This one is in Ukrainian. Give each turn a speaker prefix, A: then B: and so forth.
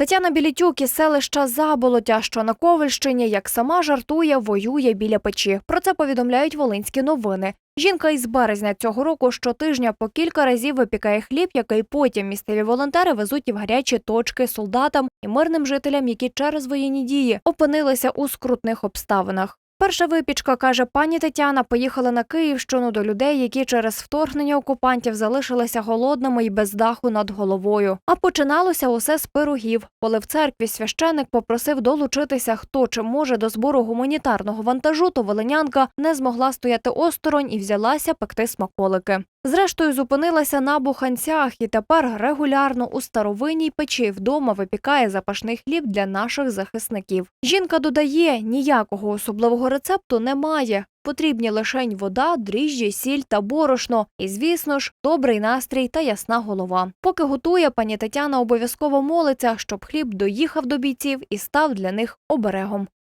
A: Тетяна Білітюк із селища Заболотя, що на Ковальщині, як сама жартує, воює біля печі. Про це повідомляють волинські новини. Жінка із березня цього року щотижня по кілька разів випікає хліб, який потім місцеві волонтери везуть в гарячі точки солдатам і мирним жителям, які через воєнні дії опинилися у скрутних обставинах. Перша випічка, каже пані Тетяна, поїхала на Київщину до людей, які через вторгнення окупантів залишилися голодними і без даху над головою. А починалося усе з пирогів, коли в церкві священик попросив долучитися, хто чи може до збору гуманітарного вантажу, то волинянка не змогла стояти осторонь і взялася пекти смаколики. Зрештою, зупинилася на буханцях і тепер регулярно у старовинній печі вдома випікає запашний хліб для наших захисників. Жінка додає, ніякого особливого рецепту немає. Потрібні лишень вода, дріжджі, сіль та борошно. І, звісно ж, добрий настрій та ясна голова. Поки готує, пані Тетяна обов'язково молиться, щоб хліб доїхав до бійців і став для них оберегом.